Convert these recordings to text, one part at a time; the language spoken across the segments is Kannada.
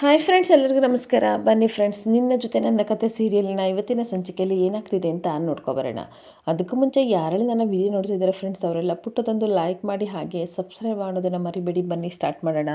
ಹಾಯ್ ಫ್ರೆಂಡ್ಸ್ ಎಲ್ಲರಿಗೂ ನಮಸ್ಕಾರ. ಬನ್ನಿ ಫ್ರೆಂಡ್ಸ್ ನಿನ್ನ ಜೊತೆ ನನ್ನ ಕತೆ ಸೀರಿಯಲ್ನ ಇವತ್ತಿನ ಸಂಚಿಕೆಯಲ್ಲಿ ಏನಾಗ್ತಿದೆ ಅಂತ ನೋಡ್ಕೊಬರೋಣ. ಅದಕ್ಕೂ ಮುಂಚೆ ಯಾರಲ್ಲಿ ನನ್ನ ವಿಡಿಯೋ ನೋಡ್ತಿದ್ದಾರೆ ಫ್ರೆಂಡ್ಸ್ ಅವರೆಲ್ಲ ಪುಟ್ಟದೊಂದು ಲೈಕ್ ಮಾಡಿ ಹಾಗೆ ಸಬ್ಸ್ಕ್ರೈಬ್ ಮಾಡೋದನ್ನು ಮರಿಬೇಡಿ. ಬನ್ನಿ ಸ್ಟಾರ್ಟ್ ಮಾಡೋಣ.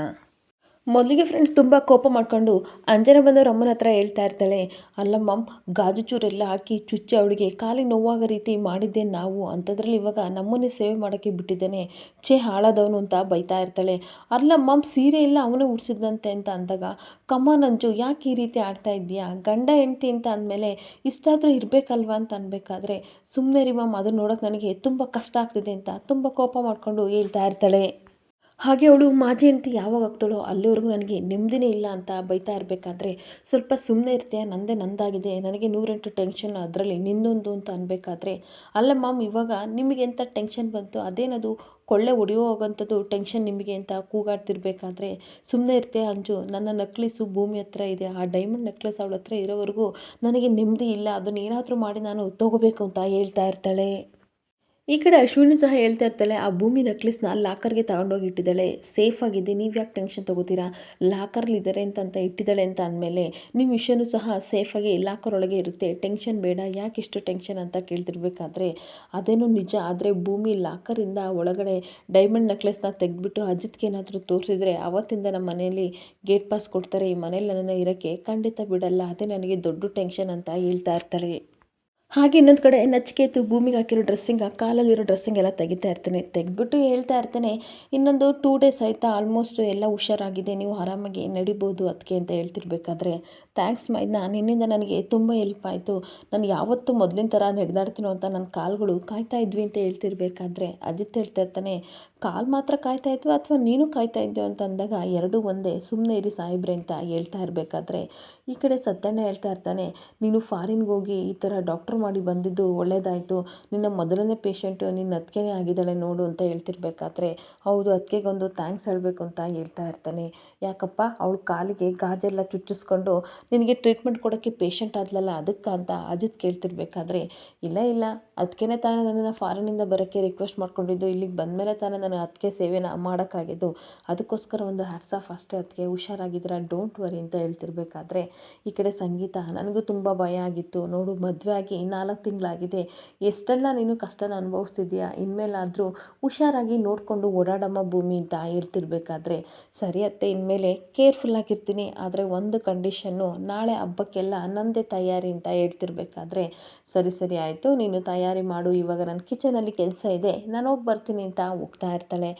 ಮೊದಲಿಗೆ ಫ್ರೆಂಡ್ಸ್ ತುಂಬ ಕೋಪ ಮಾಡ್ಕೊಂಡು ಅಂಜನ ಬಂದವ್ರ ಅಮ್ಮನ ಹತ್ರ ಹೇಳ್ತಾ ಇರ್ತಾಳೆ ಅಲ್ಲಮ್ಮ ಗಾಜು ಚೂರೆಲ್ಲ ಹಾಕಿ ಚುಚ್ಚಿ ಅವಳಿಗೆ ಕಾಲಿಗೆ ನೋವಾಗ ರೀತಿ ಮಾಡಿದ್ದೆ ನಾವು ಅಂಥದ್ರಲ್ಲಿ ಇವಾಗ ನಮ್ಮನ್ನೇ ಸೇವೆ ಮಾಡೋಕ್ಕೆ ಬಿಟ್ಟಿದ್ದಾನೆ, ಛೇ ಹಾಳಾದವನು ಅಂತ ಬೈತಾ ಇರ್ತಾಳೆ. ಅಲ್ಲಮ್ಮ ಸೀರೆ ಇಲ್ಲ ಅವನೇ ಉಡಿಸಿದಂತೆ ಅಂತ ಅಂದಾಗ, ಕಮ್ಮ ನಂಜು, ಯಾಕೆ ಈ ರೀತಿ ಆಡ್ತಾ ಇದ್ದೀಯಾ? ಗಂಡ, ಹೆಂಡ್ತಿ ಅಂತ ಅಂದಮೇಲೆ ಇಷ್ಟಾದರೂ ಇರಬೇಕಲ್ವಾ ಅಂತ ಅನ್ಬೇಕಾದ್ರೆ ಸುಮ್ಮನೆ ರೀ ಮಮ್ ಅದನ್ನು ನೋಡೋಕೆ ನನಗೆ ತುಂಬ ಕಷ್ಟ ಆಗ್ತಿದೆ ಅಂತ ತುಂಬ ಕೋಪ ಮಾಡಿಕೊಂಡು ಹೇಳ್ತಾ ಇರ್ತಾಳೆ. ಹಾಗೆ ಅವಳು ಮಾಜಿ ಹೆಂಡತಿ ಯಾವಾಗ ಆಗ್ತಾಳೋ ಅಲ್ಲಿವರೆಗೂ ನನಗೆ ನೆಮ್ಮದಿನೇ ಇಲ್ಲ ಅಂತ ಬೈತಾ ಇರಬೇಕಾದ್ರೆ ಸ್ವಲ್ಪ ಸುಮ್ಮನೆ ಇರ್ತೀಯ, ನಂದೇ ನಂದಾಗಿದೆ, ನನಗೆ ನೂರೆಂಟು ಟೆನ್ಷನ್ ಅದರಲ್ಲಿ ನಿನ್ನೊಂದು ಅಂತ ಅನ್ಬೇಕಾದ್ರೆ. ಅಲ್ಲ ಮಾಮ್, ಇವಾಗ ನಿಮಗೆ ಎಂಥ ಟೆನ್ಷನ್ ಬಂತು? ಅದೇನದು? ಕೊಳ್ಳೆ ಹೊಡೆಯೋ ಹೋಗೋಂಥದ್ದು ಟೆನ್ಷನ್ ನಿಮಗೆ ಅಂತ ಕೂಗಾಡ್ತಿರ್ಬೇಕಾದ್ರೆ ಸುಮ್ಮನೆ ಇರ್ತೀಯ ಅಂಜು? ನನ್ನ ನಕ್ಲಿಸು ಭೂಮಿ ಹತ್ರ ಇದೆ, ಆ ಡೈಮಂಡ್ ನೆಕ್ಲೆಸ್ ಅವಳ ಹತ್ರ ಇರೋವರೆಗೂ ನನಗೆ ನೆಮ್ಮದಿ ಇಲ್ಲ, ಅದನ್ನು ಏನಾದರೂ ಮಾಡಿ ನಾನು ತೊಗೋಬೇಕು ಅಂತ ಹೇಳ್ತಾ ಇರ್ತಾಳೆ. ಈ ಕಡೆ ಅಶ್ವಿನಿ ಸಹ ಹೇಳ್ತಾ ಇರ್ತಾಳೆ, ಆ ಭೂಮಿ ನಕ್ಲಿಸ್ನ ಲಾಕರ್ಗೆ ತಗೊಂಡೋಗಿ ಇಟ್ಟಿದ್ದಾಳೆ ಸೇಫ್ ಆಗಿದೆ ನೀವು ಯಾಕೆ ಟೆನ್ಷನ್ ತೊಗೋತೀರಾ? ಲಾಕರ್ಲಿ ಇದ್ದಾರೆ ಅಂತ ಇಟ್ಟಿದ್ದಾಳೆ ಅಂತ ಅಂದಮೇಲೆ ನಿಮ್ಮ ವಿಷಯನೂ ಸಹ ಸೇಫಾಗಿ ಲಾಕರ್ ಒಳಗೆ ಇರುತ್ತೆ. ಟೆನ್ಷನ್ ಬೇಡ, ಯಾಕೆ ಇಷ್ಟು ಟೆನ್ಷನ್ ಅಂತ ಕೇಳ್ತಿರ್ಬೇಕಾದ್ರೆ ಅದೇನು ನಿಜ. ಆದರೆ ಭೂಮಿ ಲಾಕರಿಂದ ಒಳಗಡೆ ಡೈಮಂಡ್ ನೆಕ್ಲೆಸ್ನ ತೆಗೆದ್ಬಿಟ್ಟು ಅಜಿತ್ಗೆ ಏನಾದರೂ ತೋರಿಸಿದ್ರೆ ಅವತ್ತಿಂದ ನಮ್ಮ ಮನೆಯಲ್ಲಿ ಗೇಟ್ ಪಾಸ್ ಕೊಡ್ತಾರೆ. ಈ ಮನೇಲಿ ನನ್ನನ್ನು ಇರೋಕ್ಕೆ ಖಂಡಿತ ಬಿಡಲ್ಲ. ಅದೇ ನನಗೆ ದೊಡ್ಡ ಟೆನ್ಷನ್ ಅಂತ ಹೇಳ್ತಾ ಇರ್ತಾಳೆ. ಹಾಗೆ ಇನ್ನೊಂದು ಕಡೆ ನಚಿಕೇತು ಭೂಮಿಗೆ ಹಾಕಿರೋ ಡ್ರೆಸ್ಸಿಂಗ್ ಆ ಕಾಲಲ್ಲಿರೋ ಡ್ರೆಸ್ಸಿಂಗ್ ಎಲ್ಲ ತೆಗಿತಾ ಇರ್ತಾನೆ. ತೆಗೆದ್ಬಿಟ್ಟು ಹೇಳ್ತಾ ಇರ್ತಾನೆ, ಇನ್ನೊಂದು ಟೂ ಡೇಸ್ ಆಯಿತಾ ಆಲ್ಮೋಸ್ಟ್ ಎಲ್ಲ ಹುಷಾರಾಗಿದೆ, ನೀವು ಆರಾಮಾಗಿ ನಡಿಬೋದು ಅದಕ್ಕೆ ಅಂತ ಹೇಳ್ತಿರ್ಬೇಕಾದ್ರೆ. ಥ್ಯಾಂಕ್ಸ್ ಮೈದ್ನ, ನಿನ್ನಿಂದ ನನಗೆ ತುಂಬ ಹೆಲ್ಪ್ ಆಯಿತು. ನಾನು ಯಾವತ್ತೂ ಮೊದಲಿನ ಥರ ನಡೆದಾಡ್ತೀನೋ ಅಂತ ನನ್ನ ಕಾಲುಗಳು ಕಾಯ್ತಾ ಇದ್ವಿ ಅಂತ ಹೇಳ್ತಿರ್ಬೇಕಾದ್ರೆ. ಅದಿತ್ತು ಹೇಳ್ತಾ ಇರ್ತಾನೆ, ಕಾಲು ಮಾತ್ರ ಕಾಯ್ತಾ ಇದ್ವಿ ಅಥವಾ ನೀನು ಕಾಯ್ತಾ ಇದ್ದೀವಿ ಅಂತ ಅಂದಾಗ, ಎರಡೂ ಒಂದೇ ಸುಮ್ಮನೆ ಇರಿ ಸಾಯಿಬ್ರೆ ಅಂತ ಹೇಳ್ತಾ ಇರಬೇಕಾದ್ರೆ. ಈ ಕಡೆ ಸತ್ಯಣ್ಣ ಹೇಳ್ತಾ ಇರ್ತಾನೆ, ನೀನು ಫಾರಿನ್ಗೆ ಹೋಗಿ ಈ ಥರ ಡಾಕ್ಟ್ರ್ ಮಾಡಿ ಬಂದಿದ್ದು ಒಳ್ಳೆಯದಾಯಿತು ನಿನ್ನ ಮೊದಲನೇ ಪೇಷಂಟು ನಿನ್ನ ಅತ್ತಿಗೆನೇ ಆಗಿದ್ದಾಳೆ ನೋಡು ಅಂತ ಹೇಳ್ತಿರ್ಬೇಕಾದ್ರೆ ಹೌದು ಅದಕ್ಕೆಗೊಂದು ಥ್ಯಾಂಕ್ಸ್ ಹೇಳಬೇಕು ಅಂತ ಹೇಳ್ತಾ ಇರ್ತಾನೆ. ಯಾಕಪ್ಪ? ಅವಳ ಕಾಲಿಗೆ ಗಾಜೆಲ್ಲ ಚುಚ್ಚಿಸ್ಕೊಂಡು ನಿನಗೆ ಟ್ರೀಟ್ಮೆಂಟ್ ಕೊಡೋಕ್ಕೆ ಪೇಷಂಟ್ ಆದ್ಲಲ್ಲ ಅದಕ್ಕೆ ಅಂತ ಅಜಿತ್ ಕೇಳ್ತಿರ್ಬೇಕಾದ್ರೆ, ಇಲ್ಲ ಇಲ್ಲ ಅದಕ್ಕೇ ತಾನೇ ನನ್ನನ್ನು ಫಾರಿನಿಂದ ಬರೋಕ್ಕೆ ರಿಕ್ವೆಸ್ಟ್ ಮಾಡ್ಕೊಂಡಿದ್ದು, ಇಲ್ಲಿಗೆ ಬಂದಮೇಲೆ ತಾನೇ ನಾನು ಅದಕ್ಕೆ ಸೇವೆನ ಮಾಡೋಕ್ಕಾಗಿದ್ದು. ಅದಕ್ಕೋಸ್ಕರ ಒಂದು ಹ್ಯಾಟ್ಸ್ ಫಸ್ಟ್ ಅದಕ್ಕೆ ಹುಷಾರಾಗಿದ್ದೀರಾ ಡೋಂಟ್ ವರಿ ಅಂತ ಹೇಳ್ತಿರ್ಬೇಕಾದ್ರೆ, ಈ ಕಡೆ ಸಂಗೀತ, ನನಗೂ ತುಂಬ ಭಯ ಆಗಿತ್ತು. ನೋಡು, ಮದುವೆ ಆಗಿ ನಾಲ್ಕು ತಿಂಗಳಾಗಿದೆ. ಎಷ್ಟೆಲ್ಲ ನೀನು ಕಷ್ಟನ ಅನುಭವಿಸ್ತಿದ್ಯಾ ಇನ್ಮೇಲಾದರೂ ಹುಷಾರಾಗಿ ನೋಡಿಕೊಂಡು ಓಡಾಡಮ್ಮ ಭೂಮಿ ಅಂತ ಹೇಳ್ತಿರ್ಬೇಕಾದ್ರೆ. ಸರಿ ಅತ್ತೆ, ಇನ್ಮೇಲೆ ಕೇರ್ಫುಲ್ಲಾಗಿರ್ತೀನಿ ಆದರೆ ಒಂದು ಕಂಡೀಷನ್ನು ನಾಳೆ ಹಬ್ಬಕ್ಕೆಲ್ಲ ನನ್ನದೇ ತಯಾರಿ ಅಂತ ಹೇಳ್ತಿರ್ಬೇಕಾದ್ರೆ. ಸರಿ ಸರಿ ಆಯಿತು. ನೀನು ತಯಾರಿ ಮಾಡು. ಇವಾಗ ನನ್ನ ಕಿಚನಲ್ಲಿ ಕೆಲಸ ಇದೆ. ನಾನು ಹೋಗಿ ಬರ್ತೀನಿ ಅಂತ ಹೋಗ್ತಾ ಇರ್ತಾಳೆ.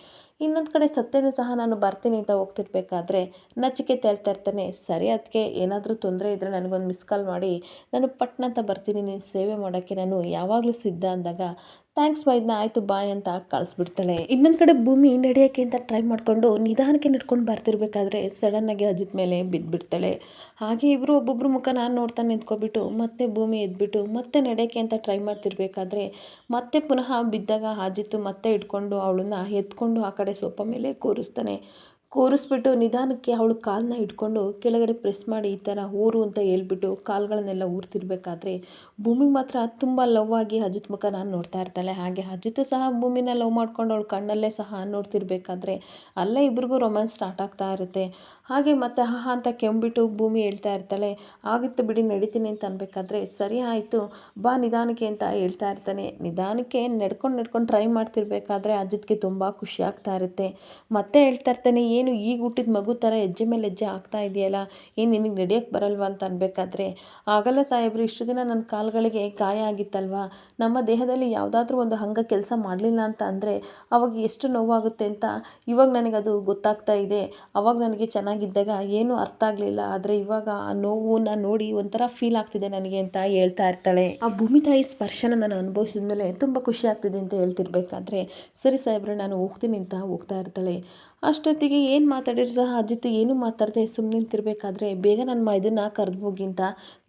ಇನ್ನೊಂದು ಕಡೆ ಸತ್ಯನೂ ಸಹ ನಾನು ಬರ್ತೀನಿ ಅಂತ ಹೋಗ್ತಿರ್ಬೇಕಾದ್ರೆ ನಚಿಕೆ ಹೇಳ್ತಾ ಇರ್ತಾನೆ ಸರಿ ಅದಕ್ಕೆ ಏನಾದರೂ ತೊಂದರೆ ಇದ್ದರೆ ನನಗೊಂದು ಮಿಸ್ ಕಾಲ್ ಮಾಡಿ, ನಾನು ಪಟ್ನ ಅಂತ ಬರ್ತೀನಿ, ನೀನು ಸೇವೆ ಮಾಡೋಕ್ಕೆ ನಾನು ಯಾವಾಗಲೂ ಸಿದ್ಧ ಅಂದಾಗ ಥ್ಯಾಂಕ್ಸ್ ಬೈದ್ನ ಆಯಿತು, ಬಾಯ್ ಅಂತ ಕಳಿಸ್ಬಿಡ್ತಾಳೆ. ಇನ್ನೊಂದು ಕಡೆ ಭೂಮಿ ನಡೆಯೋಕ್ಕೆ ಅಂತ ಟ್ರೈ ಮಾಡಿಕೊಂಡು ನಿಧಾನಕ್ಕೆ ನಡ್ಕೊಂಡು ಬರ್ತಿರ್ಬೇಕಾದ್ರೆ ಸಡನ್ನಾಗಿ ಅಜಿತ್ ಮೇಲೆ ಬಿದ್ದುಬಿಡ್ತಾಳೆ ಹಾಗೆ ಇಬ್ಬರು ಒಬ್ಬೊಬ್ಬರು ಮುಖ ನಾನು ನೋಡ್ತಾ ನಿಂತ್ಕೊಬಿಟ್ಟು ಮತ್ತೆ ಭೂಮಿ ಎದ್ಬಿಟ್ಟು ಮತ್ತೆ ನಡೆಯೋಕ್ಕೆ ಅಂತ ಟ್ರೈ ಮಾಡ್ತಿರ್ಬೇಕಾದ್ರೆ ಮತ್ತೆ ಪುನಃ ಬಿದ್ದಾಗ ಅಜಿತ್ ಮತ್ತೆ ಇಟ್ಕೊಂಡು ಅವಳನ್ನ ಎತ್ಕೊಂಡು ಆ ಕಡೆ ಸೋಫಾ ಮೇಲೆ ಕೂರಿಸ್ತಾನೆ. ಕೂರಿಸ್ಬಿಟ್ಟು ನಿಧಾನಕ್ಕೆ ಅವಳು ಕಾಲನ್ನ ಹಿಡ್ಕೊಂಡು ಕೆಳಗಡೆ ಪ್ರೆಸ್ ಮಾಡಿ ಈ ಥರ ಊರು ಅಂತ ಹೇಳ್ಬಿಟ್ಟು ಕಾಲುಗಳನ್ನೆಲ್ಲ ಊರ್ತಿರ್ಬೇಕಾದ್ರೆ ಭೂಮಿಗೆ ಮಾತ್ರ ತುಂಬ ಲವ್ ಆಗಿ ಅಜಿತ್ ಮುಖ ನಾನು ನೋಡ್ತಾ ಇರ್ತಾಳೆ. ಹಾಗೆ ಅಜಿತು ಸಹ ಭೂಮಿನ ಲವ್ ಮಾಡ್ಕೊಂಡು ಅವಳು ಕಣ್ಣಲ್ಲೇ ಸಹ ನೋಡ್ತಿರ್ಬೇಕಾದ್ರೆ ಅಲ್ಲೇ ಇಬ್ರಿಗೂ ರೊಮ್ಯಾನ್ಸ್ ಸ್ಟಾರ್ಟ್ ಆಗ್ತಾ ಇರುತ್ತೆ. ಹಾಗೆ ಮತ್ತೆ ಹಾ ಅಂತ ಕೆಂಬಿಟ್ಟು ಭೂಮಿ ಹೇಳ್ತಾ ಇರ್ತಾಳೆ. ಆಗಿತ್ತು ಬಿಡಿ, ನಡೀತೀನಿ ಅಂತ ಅನ್ಬೇಕಾದ್ರೆ ಸರಿ ಆಯಿತು, ಬಾ ನಿಧಾನಕ್ಕೆ ಅಂತ ಹೇಳ್ತಾ ಇರ್ತಾನೆ. ನಿಧಾನಕ್ಕೆ ನಡ್ಕೊಂಡು ನಡ್ಕೊಂಡು ಟ್ರೈ ಮಾಡ್ತಿರ್ಬೇಕಾದ್ರೆ ಅಜಿತ್ಗೆ ತುಂಬ ಖುಷಿ ಆಗ್ತಾ ಇರುತ್ತೆ. ಮತ್ತೆ ಹೇಳ್ತಾ ಇರ್ತಾನೆ ಈಗ ಹುಟ್ಟಿದ ಮಗು ಥರ ಹೆಜ್ಜೆ ಮೇಲೆ ಹೆಜ್ಜೆ ಆಗ್ತಾ ಇದೆಯಲ್ಲ, ಏನು ನಿನಗೆ ನಡೆಯೋಕ್ಕೆ ಬರಲ್ವಾ ಅಂತ ಅನ್ಬೇಕಾದ್ರೆ? ಆಗಲ್ಲ ಸಾಹೇಬ್ರು, ಇಷ್ಟು ದಿನ ನನ್ನ ಕಾಲುಗಳಿಗೆ ಗಾಯ ಆಗಿತ್ತಲ್ವಾ? ನಮ್ಮ ದೇಹದಲ್ಲಿ ಯಾವುದಾದ್ರೂ ಒಂದು ಅಂಗ ಕೆಲಸ ಮಾಡಲಿಲ್ಲ ಅಂತ ಅಂದರೆ ಅವಾಗ ಎಷ್ಟು ನೋವಾಗುತ್ತೆ ಅಂತ ಇವಾಗ ನನಗೆ ಅದು ಗೊತ್ತಾಗ್ತಾ ಇದೆ. ಅವಾಗ ನನಗೆ ಚೆನ್ನಾಗಿದ್ದಾಗ ಏನೂ ಅರ್ಥ ಆಗಲಿಲ್ಲ. ಆದರೆ ಇವಾಗ ಆ ನೋವನ್ನ ನೋಡಿ ಒಂಥರ ಫೀಲ್ ಆಗ್ತಿದೆ ನನಗೆ ಅಂತ ಹೇಳ್ತಾ ಇರ್ತಾಳೆ. ಆ ಭೂಮಿ ತಾಯಿ ಸ್ಪರ್ಶನ ನಾನು ಅನುಭವಿಸಿದ ಮೇಲೆ ತುಂಬ ಖುಷಿ ಆಗ್ತಿದೆ ಅಂತ ಹೇಳ್ತಿರ್ಬೇಕಾದ್ರೆ, ಸರಿ ಸಾಹೇಬ್ರೆ, ನಾನು ಹೋಗ್ತೀನಿ ಅಂತ ಹೋಗ್ತಾ ಇರ್ತಾಳೆ. ಅಷ್ಟೊತ್ತಿಗೆ ಏನು ಮಾತಾಡಿದ್ರು ಸಹ ಅಜಿತ್ ಏನು ಮಾತಾಡದೆ ಸುಮ್ಮನೆ ನಿಂತಿರಬೇಕಾದ್ರೆ ಬೇಗ ನನ್ನ ಇದನ್ನು ಕರೆದು ಹೋಗಿ ಅಂತ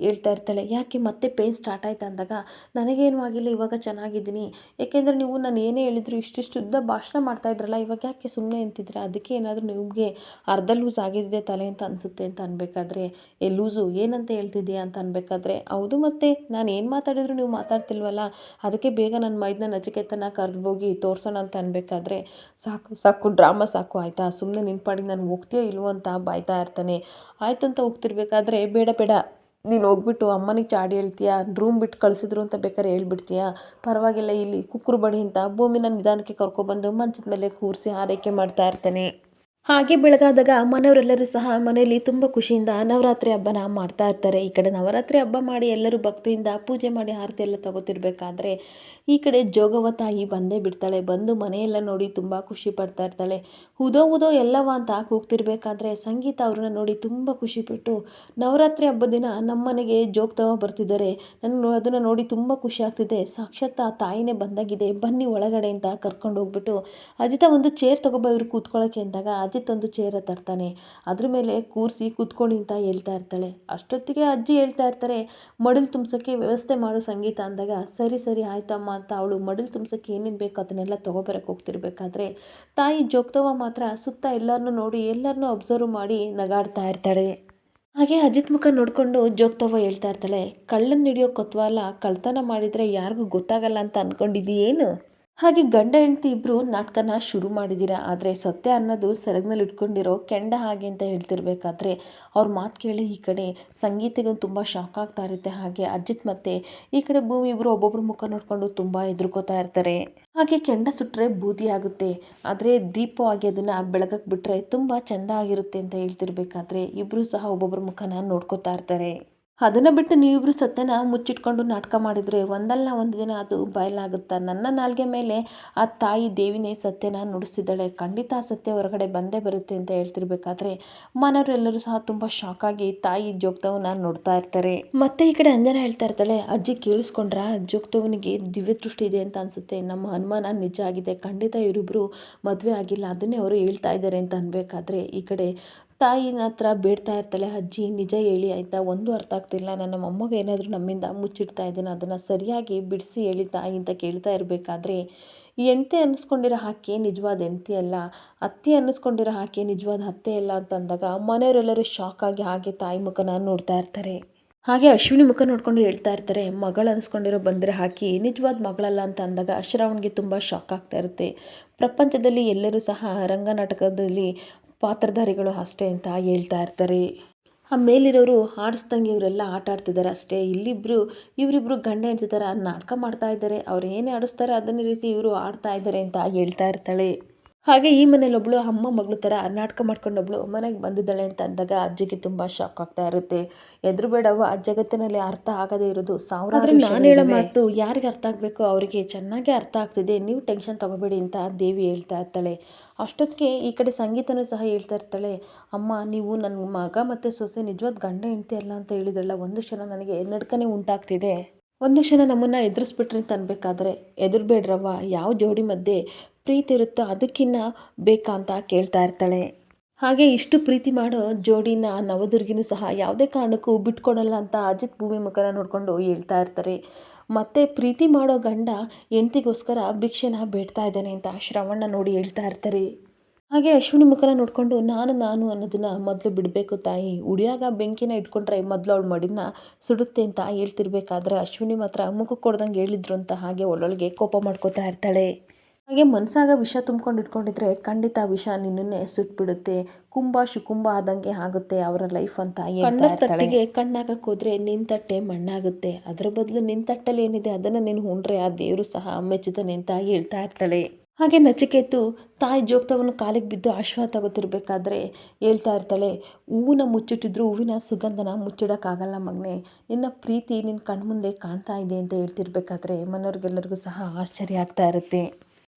ಹೇಳ್ತಾ ಇರ್ತಾಳೆ. ಯಾಕೆ ಮತ್ತೆ ಪೇನ್ ಸ್ಟಾರ್ಟ್ ಆಯ್ತು ಅಂದಾಗ, ನನಗೇನು ಆಗಿಲ್ಲ, ಇವಾಗ ಚೆನ್ನಾಗಿದ್ದೀನಿ. ಯಾಕೆಂದರೆ ನೀವು ನಾನು ಏನೇ ಹೇಳಿದ್ರು ಇಷ್ಟಿಷ್ಟು ಉದ್ದ ಭಾಷಣ ಮಾಡ್ತಾ ಇದ್ರಲ್ಲ, ಇವಾಗ ಯಾಕೆ ಸುಮ್ಮನೆ ಅಂತಿದ್ರೆ ಅದಕ್ಕೆ ಏನಾದರೂ ನಿಮಗೆ ಅರ್ಧ ಲೂಸ್ ಆಗಿದೆ ತಲೆ ಅಂತ ಅನಿಸುತ್ತೆ ಅಂತ ಅನ್ಬೇಕಾದ್ರೆ, ಏ ಲೂಸು ಏನಂತ ಹೇಳ್ತಿದ್ದೀಯಾ ಅಂತ ಅನ್ಬೇಕಾದ್ರೆ, ಹೌದು ಮತ್ತೆ, ನಾನು ಏನು ಮಾತಾಡಿದ್ರು ನೀವು ಮಾತಾಡ್ತಿಲ್ವಲ್ಲ, ಅದಕ್ಕೆ ಬೇಗ ನನ್ನ ಮೈದನ್ನ ನಚಿಕೇತನ ಕರೆದು ಹೋಗಿ ತೋರಿಸೋಣ ಅಂತ ಅನ್ಬೇಕಾದ್ರೆ ಸಾಕು ಸಾಕು ಡ್ರಾಮಾ ಸಾಕು ಆಯಿತಾ? ಸುಮ್ಮನೆ ನಿನ್ನ ಪಾಡಿಗೆ ನಾನು ಹೋಗ್ತೀಯೋ ಇಲ್ವೋ ಅಂತ ಬಾಯ್ತಾ ಇರ್ತಾನೆ. ಆಯಿತು ಅಂತ ಹೋಗ್ತಿರ್ಬೇಕಾದ್ರೆ ಬೇಡ ಬೇಡ. ನೀನು ಹೋಗ್ಬಿಟ್ಟು ಅಮ್ಮನಿಗೆ ಚಾಡಿ ಹೇಳ್ತೀಯಾ? ರೂಮ್ ಬಿಟ್ಟು ಕಳಿಸಿದ್ರು ಅಂತ ಬೇಕಾದ್ರೆ ಹೇಳ್ಬಿಡ್ತೀಯಾ? ಪರವಾಗಿಲ್ಲ, ಇಲ್ಲಿ ಕುಕ್ಕರು ಬಡಿ ಅಂತ ಭೂಮಿನ ನಿಧಾನಕ್ಕೆ ಕರ್ಕೊಬಂದು ಮಂಚದ ಮೇಲೆ ಕೂರಿಸಿ ಆರೈಕೆ ಮಾಡ್ತಾ ಇರ್ತಾನೆ. ಹಾಗೆ ಬೆಳಗಾದಾಗ ಮನೆಯವರೆಲ್ಲರೂ ಸಹ ಮನೆಯಲ್ಲಿ ತುಂಬ ಖುಷಿಯಿಂದ ನವರಾತ್ರಿ ಹಬ್ಬನ ಮಾಡ್ತಾ ಇರ್ತಾರೆ. ಈ ಕಡೆ ನವರಾತ್ರಿ ಹಬ್ಬ ಮಾಡಿ ಎಲ್ಲರೂ ಭಕ್ತಿಯಿಂದ ಪೂಜೆ ಮಾಡಿ ಆರತಿ ಎಲ್ಲ ತಗೋತಿರ್ಬೇಕಾದ್ರೆ ಈ ಕಡೆ ಜೋಗವ್ವ ತಾಯಿ ಬಂದೇ ಬಿಡ್ತಾಳೆ. ಬಂದು ಮನೆಯೆಲ್ಲ ನೋಡಿ ತುಂಬ ಖುಷಿ ಪಡ್ತಾ ಇರ್ತಾಳೆ. ಉದೋ ಉದೋ ಎಲ್ಲವ ಅಂತ ಕೂಗ್ತಿರ್ಬೇಕಾದ್ರೆ ಸಂಗೀತ ಅವ್ರನ್ನ ನೋಡಿ ತುಂಬ ಖುಷಿಪಟ್ಟು ನವರಾತ್ರಿ ಹಬ್ಬದ ದಿನ ನಮ್ಮ ಮನೆಗೆ ಜೋಗ ತಗೋ ಬರ್ತಿದ್ದಾರೆ. ನನ್ನ ಅದನ್ನು ನೋಡಿ ತುಂಬ ಖುಷಿ ಆಗ್ತಿದೆ. ಸಾಕ್ಷಾತ್ ಆ ತಾಯಿನೇ ಬಂದಾಗಿದೆ. ಬನ್ನಿ ಒಳಗಡೆ ಅಂತ ಕರ್ಕೊಂಡು ಹೋಗ್ಬಿಟ್ಟು ಅಜಿತ ಒಂದು ಚೇರ್ ತಗೊಬ ಇವ್ರು ಕೂತ್ಕೊಳ್ಳೋಕೆ ಅಂದಾಗ ಅಜಿತ್ ಒಂದು ಚೇರ ತರ್ತಾನೆ. ಅದ್ರ ಮೇಲೆ ಕೂರಿಸಿ ಕೂತ್ಕೊಳ್ಳಿ ಅಂತ ಹೇಳ್ತಾ ಇರ್ತಾಳೆ. ಅಷ್ಟೊತ್ತಿಗೆ ಅಜ್ಜಿ ಹೇಳ್ತಾ ಇರ್ತಾರೆ, ಮಡಲ್ ತುಂಬಿಸೋಕ್ಕೆ ವ್ಯವಸ್ಥೆ ಮಾಡು ಸಂಗೀತ ಅಂದಾಗ, ಸರಿ ಸರಿ, ಆಯ್ತಮ್ಮ. ಅಂತ ಅವಳು ಮಡಲು ತುಂಬಿಸೋಕ್ಕೆ ಏನೇನು ಬೇಕು ಅದನ್ನೆಲ್ಲ ತೊಗೊಬರಕ್ಕೆ ಹೋಗ್ತಿರ್ಬೇಕಾದ್ರೆ ತಾಯಿ ಜೋಗ್ತವ ಮಾತ್ರ ಸುತ್ತ ಎಲ್ಲರನ್ನೂ ನೋಡಿ ಎಲ್ಲರನ್ನೂ ಅಬ್ಸರ್ವ್ ಮಾಡಿ ನಗಾಡ್ತಾ ಇರ್ತಾಳೆ. ಹಾಗೆ ಅಜಿತ್ ಮುಖ ನೋಡಿಕೊಂಡು ಜೋಗ್ತವ ಹೇಳ್ತಾ ಇರ್ತಾಳೆ ಕಳ್ಳನ್ನು ಹಿಡಿಯೋ ಕೊತ್ವಾಲ ಕಳ್ತನ ಮಾಡಿದರೆ ಯಾರಿಗೂ ಗೊತ್ತಾಗಲ್ಲ ಅಂತ ಅಂದ್ಕೊಂಡಿದ್ದೀಯೇನು ಹಾಗೆ ಗಂಡ ಹೆಂಡತಿ ಇಬ್ಬರು ನಾಟಕನ ಶುರು ಮಾಡಿದ್ದೀರಾ? ಆದರೆ ಸತ್ಯ ಅನ್ನೋದು ಸೆರಗ್ನಲ್ಲಿ ಇಟ್ಕೊಂಡಿರೋ ಕೆಂಡ ಹಾಗೆ ಅಂತ ಹೇಳ್ತಿರ್ಬೇಕಾದ್ರೆ ಅವ್ರ ಮಾತು ಕೇಳಿ ಈ ಕಡೆ ಸಂಗೀತಗೂ ತುಂಬ ಶಾಕ್ ಆಗ್ತಾ ಇರುತ್ತೆ. ಹಾಗೆ ಅಜಿತ್ ಮತ್ತೆ ಈ ಕಡೆ ಭೂಮಿ ಇಬ್ಬರು ಒಬ್ಬೊಬ್ರ ಮುಖ ನೋಡಿಕೊಂಡು ತುಂಬ ಎದುರ್ಕೋತಾ ಇರ್ತಾರೆ. ಹಾಗೆ ಕೆಂಡ ಸುಟ್ಟರೆ ಬೂದಿ ಆಗುತ್ತೆ. ಆದರೆ ದೀಪವಾಗಿ ಅದನ್ನು ಬೆಳಗಕ್ಕೆ ಬಿಟ್ಟರೆ ತುಂಬ ಚೆಂದ ಆಗಿರುತ್ತೆ ಅಂತ ಹೇಳ್ತಿರ್ಬೇಕಾದ್ರೆ ಇಬ್ಬರು ಸಹ ಒಬ್ಬೊಬ್ಬರ ಮುಖನ ನೋಡ್ಕೋತಾ ಇರ್ತಾರೆ. ಅದನ್ನು ಬಿಟ್ಟು ನೀವಿಬ್ಬರು ಸತ್ಯನ ಮುಚ್ಚಿಟ್ಕೊಂಡು ನಾಟಕ ಮಾಡಿದರೆ ಒಂದಲ್ಲ ಒಂದು ದಿನ ಅದು ಬಯಲಾಗುತ್ತಾ ನನ್ನ ನಾಲ್ಗೆ ಮೇಲೆ ಆ ತಾಯಿ ದೇವಿನೇ ಸತ್ಯನ ನುಡಿಸ್ತಿದ್ದಾಳೆ. ಖಂಡಿತ ಸತ್ಯ ಹೊರಗಡೆ ಬಂದೇ ಬರುತ್ತೆ ಅಂತ ಹೇಳ್ತಿರ್ಬೇಕಾದ್ರೆ ಮನೆಯವರೆಲ್ಲರೂ ಸಹ ತುಂಬ ಶಾಕಾಗಿ ತಾಯಿ ಜೋಗ್ತವನ್ನ ನೋಡ್ತಾ ಇರ್ತಾರೆ. ಮತ್ತೆ ಈ ಕಡೆ ಅಂಜನ ಹೇಳ್ತಾ ಇರ್ತಾಳೆ, ಅಜ್ಜಿ ಕೇಳಿಸ್ಕೊಂಡ್ರ? ಜೋಗ್ತವನಿಗೆ ದಿವ್ಯ ದೃಷ್ಟಿ ಇದೆ ಅಂತ ಅನ್ಸುತ್ತೆ. ನಮ್ಮ ಅನುಮಾನ ನಿಜ ಆಗಿದೆ. ಖಂಡಿತ ಇವರಿಬ್ಬರು ಮದುವೆ ಆಗಿಲ್ಲ. ಅದನ್ನೇ ಅವರು ಹೇಳ್ತಾ ಇದ್ದಾರೆ ಅಂತ ಅನ್ಬೇಕಾದ್ರೆ ಈ ಕಡೆ ತಾಯಿನ ಹತ್ರ ಬೇಡ್ತಾ ಇರ್ತಾಳೆ, ಅಜ್ಜಿ, ನಿಜ ಹೇಳಿ ಆಯಿತಾ? ಒಂದು ಅರ್ಥ ಆಗ್ತಿಲ್ಲ. ನನ್ನ ಮೊಮ್ಮಗ ಏನಾದರೂ ನಮ್ಮಿಂದ ಮುಚ್ಚಿಡ್ತಾ ಇದ್ದಾನೆ, ಅದನ್ನು ಸರಿಯಾಗಿ ಬಿಡಿಸಿ ಹೇಳಿ ತಾಯಿ ಅಂತ ಕೇಳ್ತಾ ಇರಬೇಕಾದ್ರೆ ಹೆಂಡ್ತಿ ಅನ್ನಿಸ್ಕೊಂಡಿರೋ ಹಾಕಿ ನಿಜವಾದ ಹೆಂಡ್ತಿ ಅಲ್ಲ. ಅತ್ತೆ ಅನ್ನಿಸ್ಕೊಂಡಿರೋ ಹಾಕಿ ನಿಜವಾದ ಅತ್ತೆ ಅಲ್ಲ ಅಂತಂದಾಗ ಮನೆಯವರೆಲ್ಲರೂ ಶಾಕ್ ಆಗಿ ಹಾಗೆ ತಾಯಿ ಮುಖನ ನೋಡ್ತಾ ಇರ್ತಾರೆ. ಹಾಗೆ ಅಶ್ವಿನಿ ಮುಖ ನೋಡ್ಕೊಂಡು ಹೇಳ್ತಾ ಇರ್ತಾರೆ, ಮಗಳು ಅನಿಸ್ಕೊಂಡಿರೋ ಬಂದರೆ ಹಾಕಿ ನಿಜವಾದ ಮಗಳಲ್ಲ ಅಂತ ಅಂದಾಗ ಅಶ್ರಾವಣ್ಗೆ ತುಂಬ ಶಾಕ್ ಆಗ್ತಾ ಇರುತ್ತೆ. ಪ್ರಪಂಚದಲ್ಲಿ ಎಲ್ಲರೂ ಸಹ ರಂಗನಾಟಕದಲ್ಲಿ ಪಾತ್ರಧಾರಿಗಳು ಅಷ್ಟೇ ಅಂತ ಹೇಳ್ತಾ ಇರ್ತಾರೆ. ಆ ಮೇಲಿರೋರು ಆಡಿಸ್ದಂಗೆ ಇವರೆಲ್ಲ ಆಟ ಆಡ್ತಿದ್ದಾರೆ ಅಷ್ಟೇ. ಇಲ್ಲಿಬ್ಬರು ಇವರಿಬ್ಬರು ಗಂಡ ಹೆಂಡ್ತಿ ಥರ ನಾಟಕ ಮಾಡ್ತಾ ಇದ್ದಾರೆ. ಅವ್ರು ಏನೇ ಆಡಿಸ್ತಾರೆ ಅದನ್ನೇ ರೀತಿ ಇವರು ಆಡ್ತಾ ಇದ್ದಾರೆ ಅಂತ ಹೇಳ್ತಾ ಇರ್ತಾಳೆ. ಹಾಗೆ ಈ ಮನೇಲೊಬ್ಳು ಅಮ್ಮ ಮಗಳು ಥರ ನಾಟಕ ಮಾಡ್ಕೊಂಡೊಬ್ಳು ಮನೆಗೆ ಬಂದಿದ್ದಾಳೆ ಅಂತ ಅಂದಾಗ ಅಜ್ಜಿಗೆ ತುಂಬ ಶಾಕ್ ಆಗ್ತಾ ಇರುತ್ತೆ. ಎದುರು ಬೇಡವ ಜಗತ್ತಿನಲ್ಲಿ ಅರ್ಥ ಆಗದೇ ಇರೋದು ಸಾವಿರ ನಾನು ಹೇಳೋ ಮಾತು ಯಾರಿಗೆ ಅರ್ಥ ಆಗಬೇಕು? ಅವರಿಗೆ ಚೆನ್ನಾಗಿ ಅರ್ಥ ಆಗ್ತಿದೆ. ನೀವು ಟೆನ್ಷನ್ ತಗೋಬೇಡಿ ಅಂತ ದೇವಿ ಹೇಳ್ತಾ ಇರ್ತಾಳೆ. ಅಷ್ಟೊತ್ತಿಗೆ ಈ ಕಡೆ ಸಂಗೀತನೂ ಸಹ ಹೇಳ್ತಾ ಇರ್ತಾಳೆ. ಅಮ್ಮ ನೀವು ನನ್ನ ಮಗ ಮತ್ತು ಸೊಸೆ ನಿಜವಾದ ಗಂಡ ಹೆಂಡ್ತಿ ಅಲ್ಲ ಅಂತ ಹೇಳಿದ್ರಲ್ಲ ಒಂದು ಕ್ಷಣ ನನಗೆ ನಡ್ಕನೇ ಉಂಟಾಗ್ತಿದೆ. ಒಂದು ಕ್ಷಣ ನಮ್ಮನ್ನು ಎದುರಿಸ್ಬಿಟ್ರಿ ಅಂತ ಅನ್ಬೇಕಾದ್ರೆ ಎದುರುಬೇಡ್ರವ್ವ ಯಾವ ಜೋಡಿ ಮಧ್ಯೆ ಪ್ರೀತಿ ಇರುತ್ತೋ ಅದಕ್ಕಿನ್ನ ಬೇಕಾ ಅಂತ ಕೇಳ್ತಾ ಇರ್ತಾಳೆ. ಹಾಗೆ ಇಷ್ಟು ಪ್ರೀತಿ ಮಾಡೋ ಜೋಡಿನ ನವದುರ್ಗಿನೂ ಸಹ ಯಾವುದೇ ಕಾರಣಕ್ಕೂ ಬಿಟ್ಕೊಡಲ್ಲ ಅಂತ ಅಜಿತ್ ಭೂಮಿ ಮುಖನ ನೋಡಿಕೊಂಡು ಹೇಳ್ತಾ ಇರ್ತಾರೆ. ಮತ್ತೆ ಪ್ರೀತಿ ಮಾಡೋ ಗಂಡ ಹೆಂಡ್ತಿಗೋಸ್ಕರ ಭಿಕ್ಷೆನ ಬೇಡ್ತಾ ಇದ್ದಾನೆ ಅಂತ ಶ್ರವಣ ನೋಡಿ ಹೇಳ್ತಾ ಇರ್ತಾರೆ. ಹಾಗೆ ಅಶ್ವಿನಿ ಮುಖನ ನೋಡಿಕೊಂಡು ನಾನು ನಾನು ಅನ್ನೋದನ್ನ ಮೊದಲು ಬಿಡಬೇಕು ತಾಯಿ. ಉಡಿಯಾಗ ಬೆಂಕಿನ ಇಟ್ಕೊಂಡ್ರೆ ಮೊದಲು ಅವಳು ಮಡಿನ ಸುಡುತ್ತೆ ಅಂತ ಹೇಳ್ತಿರ್ಬೇಕಾದ್ರೆ ಅಶ್ವಿನಿ ಮಾತ್ರ ಮುಖಕ್ಕೆ ಕೊಡ್ದಂಗೆ ಹೇಳಿದ್ರು ಅಂತ ಹಾಗೆ ಒಳ್ಳೊಳಗೆ ಕೋಪ ಮಾಡ್ಕೋತಾ ಇರ್ತಾಳೆ. ಹಾಗೆ ಮನಸ್ಸಾಗ ವಿಷ ತುಂಬ್ಕೊಂಡು ಇಟ್ಕೊಂಡಿದ್ರೆ ಖಂಡಿತ ವಿಷ ನಿನ್ನನ್ನೇ ಸುಟ್ಬಿಡುತ್ತೆ. ಕುಂಭ ಶುಕುಂಭ ಆದಂಗೆ ಆಗುತ್ತೆ ಅವರ ಲೈಫ್ ಅಂತ ತಟ್ಟೆಗೆ ಕಣ್ಣಾಗಕ್ಕೆ ಹೋದ್ರೆ ನಿನ್ ತಟ್ಟೆ ಮಣ್ಣಾಗುತ್ತೆ. ಅದರ ಬದಲು ನಿನ್ ತಟ್ಟಲ್ಲಿ ಏನಿದೆ ಅದನ್ನು ನೀನು ಉಂಡ್ರೆ ಆ ದೇವರು ಸಹ ಮೆಚ್ಚುತ್ತಾನೆ ಅಂತ ಹೇಳ್ತಾ ಇರ್ತಾಳೆ. ಹಾಗೆ ನಚಿಕೇತು ತಾಯಿ ಜೋಗ್ತವನ್ನು ಕಾಲಿಗೆ ಬಿದ್ದು ಆಶ್ವಾಸ ತಗೋತಿರ್ಬೇಕಾದ್ರೆ ಹೇಳ್ತಾ ಇರ್ತಾಳೆ ಹೂವನ್ನ ಮುಚ್ಚಿಟ್ಟಿದ್ರು ಹೂವಿನ ಸುಗಂಧನ ಮುಚ್ಚಿಡೋಕ್ಕಾಗಲ್ಲ ಮಗನೇ. ನಿನ್ನ ಪ್ರೀತಿ ನಿನ್ನ ಕಣ್ಮುಂದೆ ಕಾಣ್ತಾ ಇದೆ ಅಂತ ಹೇಳ್ತಿರ್ಬೇಕಾದ್ರೆ ಮನೆಯವ್ರಿಗೆಲ್ಲರಿಗೂ ಸಹ ಆಶ್ಚರ್ಯ ಆಗ್ತಾ ಇರುತ್ತೆ.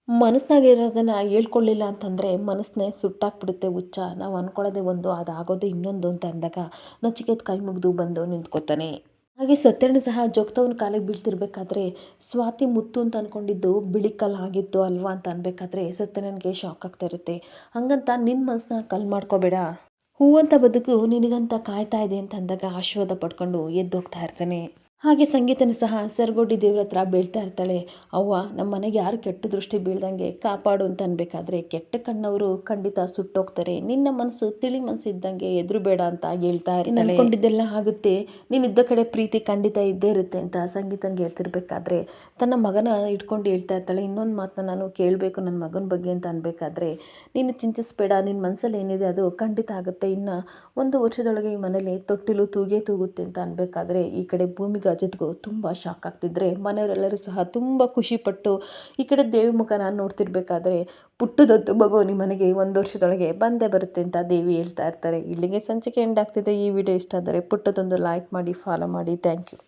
ಮನಸ್ಸಿನಾಗಿರೋದನ್ನು ಹೇಳ್ಕೊಳ್ಳಿಲ್ಲ ಅಂತಂದರೆ ಮನಸ್ಸನ್ನೇ ಸುಟ್ಟಾಕ್ಬಿಡುತ್ತೆ ಹುಚ್ಚ. ನಾವು ಅಂದ್ಕೊಳ್ಳೋದೇ ಒಂದು ಅದಾಗೋದೇ ಇನ್ನೊಂದು ಅಂತ ಅಂದಾಗ ನಚಿಕೇತ್ ಕೈ ಮುಗಿದು ಬಂದು ನಿಂತ್ಕೋತಾನೆ. ಹಾಗೆ ಸತ್ಯಣ್ಣ ಸಹ ಜೋಗ್ತವನ ಕಾಲಿಗೆ ಬೀಳ್ತಿರ್ಬೇಕಾದ್ರೆ, ಸ್ವಾತಿ ಮುತ್ತು ಅಂತ ಅಂದ್ಕೊಂಡಿದ್ದು ಬಿಳಿ ಕಲ್ಲು ಆಗಿತ್ತು ಅಲ್ವಾ? ಅಂತ ಅನ್ಬೇಕಾದ್ರೆ ಸತ್ಯಣ್ಣನಿಗೆ ಶಾಕ್ ಆಗ್ತಾ ಇರುತ್ತೆ. ಹಂಗಂತ ನಿನ್ನ ಮನಸ್ಸನ್ನ ಕಲ್ ಮಾಡ್ಕೋಬೇಡ. ಹೂವಂತ ಬದುಕು ನಿನಗಂತ ಕಾಯ್ತಾ ಇದೆ ಅಂತ ಅಂದಾಗ ಆಶೀರ್ವಾದ ಪಡ್ಕೊಂಡು ಎದ್ದೋಗ್ತಾ ಇರ್ತಾನೆ. ಹಾಗೆ ಸಂಗೀತನೂ ಸಹ ಸರ್ಗೊಡ್ಡಿ ದೇವ್ರ ಹತ್ರ ಬೀಳ್ತಾ ಇರ್ತಾಳೆ. ಅವ್ವ ನಮ್ಮ ಮನೆಗೆ ಯಾರು ಕೆಟ್ಟ ದೃಷ್ಟಿ ಬೀಳ್ದಂಗೆ ಕಾಪಾಡು ಅಂತ ಅನ್ಬೇಕಾದ್ರೆ ಕೆಟ್ಟ ಕಣ್ಣವರು ಖಂಡಿತ ಸುಟ್ಟೋಗ್ತಾರೆ. ನಿನ್ನ ಮನಸ್ಸು ತಿಳಿ ಮನಸ್ಸು ಇದ್ದಂಗೆ ಎದುರು ಬೇಡ ಅಂತ ಹೇಳ್ತಾ ಇರ್ತಾಳೆ. ಅನ್ಕೊಂಡಿದ್ದೆಲ್ಲ ಆಗುತ್ತೆ. ಇದ್ದ ಕಡೆ ಪ್ರೀತಿ ಖಂಡಿತ ಇದ್ದೇ ಇರುತ್ತೆ ಅಂತ ಸಂಗೀತನ್ಗೆ ಹೇಳ್ತಿರ್ಬೇಕಾದ್ರೆ, ತನ್ನ ಮಗನ ಇಟ್ಕೊಂಡು ಹೇಳ್ತಾ ಇರ್ತಾಳೆ. ಇನ್ನೊಂದು ಮಾತನ್ನ ನಾನು ಕೇಳಬೇಕು ನನ್ನ ಮಗನ ಬಗ್ಗೆ ಅಂತ ಅನ್ಬೇಕಾದ್ರೆ, ನೀನು ಚಿಂತಿಸ್ಬೇಡ ನಿನ್ನ ಮನಸ್ಸಲ್ಲಿ ಏನಿದೆ ಅದು ಖಂಡಿತ ಆಗುತ್ತೆ. ಇನ್ನು ಒಂದು ವರ್ಷದೊಳಗೆ ಈ ಮನೇಲಿ ತೊಟ್ಟಿಲು ತೂಗೇ ತೂಗುತ್ತೆ ಅಂತ ಅನ್ಬೇಕಾದ್ರೆ, ಈ ಕಡೆ ಭೂಮಿಗೆ ಅಜಿತ್ಗೂ ತುಂಬ ಶಾಕ್ ಆಗ್ತಿದ್ರೆ ಮನೆಯವರೆಲ್ಲರೂ ಸಹ ತುಂಬ ಖುಷಿಪಟ್ಟು ಈ ಕಡೆ ದೇವಿ ಮುಖ ನಾನು ನೋಡ್ತಿರ್ಬೇಕಾದ್ರೆ ಪುಟ್ಟದೊದ್ದು ಮಗು ನಿಮ್ಮ ಮನೆಗೆ ಒಂದು ವರ್ಷದೊಳಗೆ ಬಂದೇ ಬರುತ್ತೆ ಅಂತ ದೇವಿ ಹೇಳ್ತಾ ಇರ್ತಾರೆ. ಇಲ್ಲಿಗೆ ಸಂಚಿಕೆ ಎಂಡ್ ಆಗ್ತಿದೆ. ಈ ವಿಡಿಯೋ ಇಷ್ಟ ಆದರೆ ಪುಟ್ಟದೊಂದು ಲೈಕ್ ಮಾಡಿ ಫಾಲೋ ಮಾಡಿ. Thank you